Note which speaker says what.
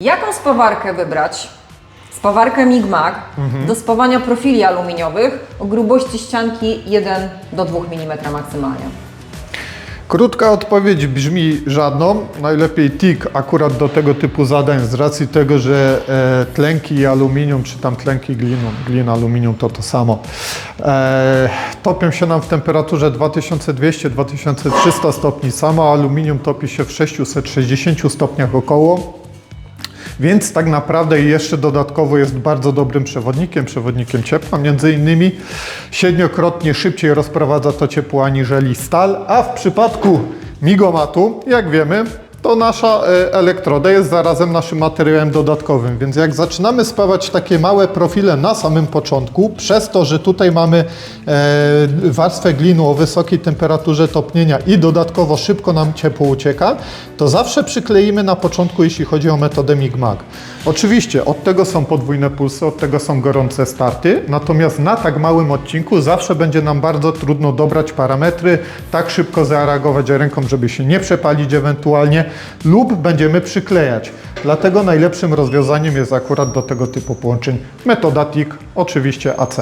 Speaker 1: Jaką spawarkę wybrać? Spawarkę MIG-MAG do spawania profili aluminiowych o grubości ścianki 1 do 2 mm maksymalnie.
Speaker 2: Krótka odpowiedź brzmi żadną. Najlepiej TIG akurat do tego typu zadań z racji tego, że e, tlenki i aluminium, czy tam tlenki gliną, glina, aluminium to to samo, e, topią się nam w temperaturze 2200-2300 stopni. Samo aluminium topi się w 660 stopniach około. Więc tak naprawdę jeszcze dodatkowo jest bardzo dobrym przewodnikiem, przewodnikiem ciepła. Między innymi siedmiokrotnie szybciej rozprowadza to ciepło aniżeli stal, a w przypadku migomatu, jak wiemy, to nasza e, elektroda jest zarazem naszym materiałem dodatkowym, więc jak zaczynamy spawać takie małe profile na samym początku, przez to, że tutaj mamy e, warstwę glinu o wysokiej temperaturze topnienia i dodatkowo szybko nam ciepło ucieka, to zawsze przykleimy na początku, jeśli chodzi o metodę MIG-MAG. Oczywiście od tego są podwójne pulsy, od tego są gorące starty, natomiast na tak małym odcinku zawsze będzie nam bardzo trudno dobrać parametry, tak szybko zareagować ręką, żeby się nie przepalić ewentualnie, lub będziemy przyklejać. Dlatego najlepszym rozwiązaniem jest akurat do tego typu połączeń metoda TIG, oczywiście AC.